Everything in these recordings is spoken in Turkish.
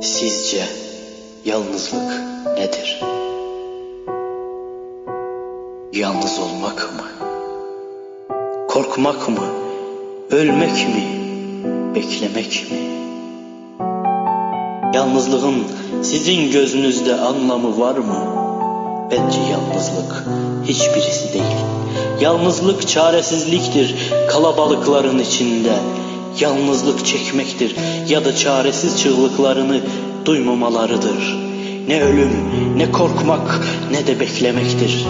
Sizce yalnızlık nedir? Yalnız olmak mı? Korkmak mı? Ölmek mi? Beklemek mi? Yalnızlığın sizin gözünüzde anlamı var mı? Bence yalnızlık hiçbirisi değil. Yalnızlık çaresizliktir kalabalıkların içinde. Yalnızlık çekmektir ya da çaresiz çığlıklarını duymamalarıdır. Ne ölüm, ne korkmak, ne de beklemektir.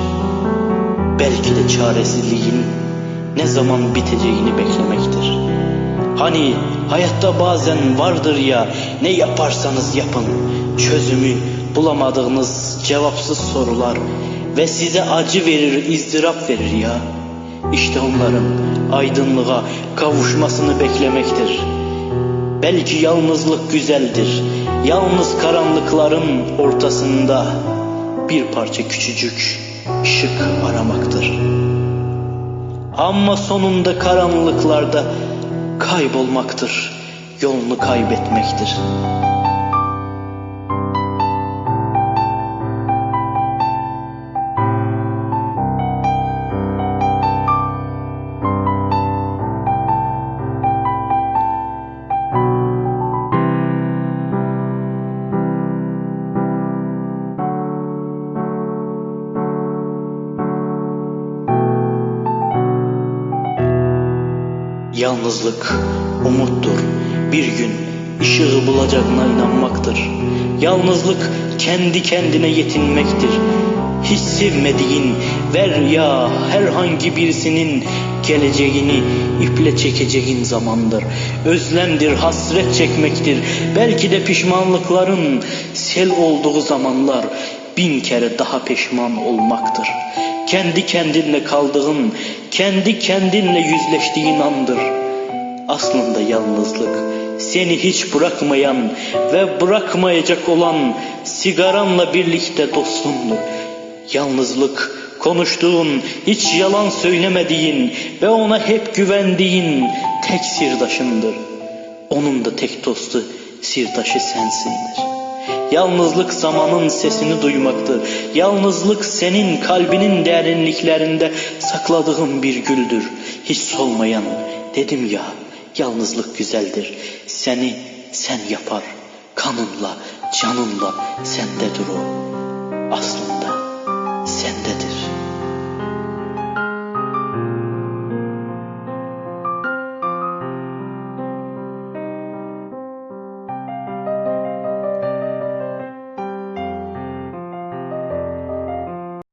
Belki de çaresizliğin ne zaman biteceğini beklemektir. Hani hayatta bazen vardır ya ne yaparsanız yapın çözümü bulamadığınız cevapsız sorular ve size acı verir, izdırap verir ya. İşte onların aydınlığa kavuşmasını beklemektir. Belki yalnızlık güzeldir. Yalnız karanlıkların ortasında bir parça küçücük ışık aramaktır. Ama sonunda karanlıklarda kaybolmaktır, yolunu kaybetmektir. Yalnızlık umuttur. Bir gün ışığı bulacağına inanmaktır. Yalnızlık kendi kendine yetinmektir. Hiç sevmediğin ver ya herhangi birisinin geleceğini iple çekeceğin zamandır. Özlemdir, hasret çekmektir. Belki de pişmanlıkların sel olduğu zamanlar bin kere daha pişman olmaktır. Kendi kendinle kaldığın, kendi kendinle yüzleştiğin andır. Aslında yalnızlık seni hiç bırakmayan ve bırakmayacak olan sigaranla birlikte dostundur. Yalnızlık konuştuğun, hiç yalan söylemediğin ve ona hep güvendiğin tek sirdaşındır. Onun da tek dostu sirdaşı sensindir. Yalnızlık zamanın sesini duymaktır. Yalnızlık senin kalbinin derinliklerinde sakladığın bir güldür. Hiç solmayan dedim ya yalnızlık güzeldir. Seni sen yapar kanınla canınla sendedir o.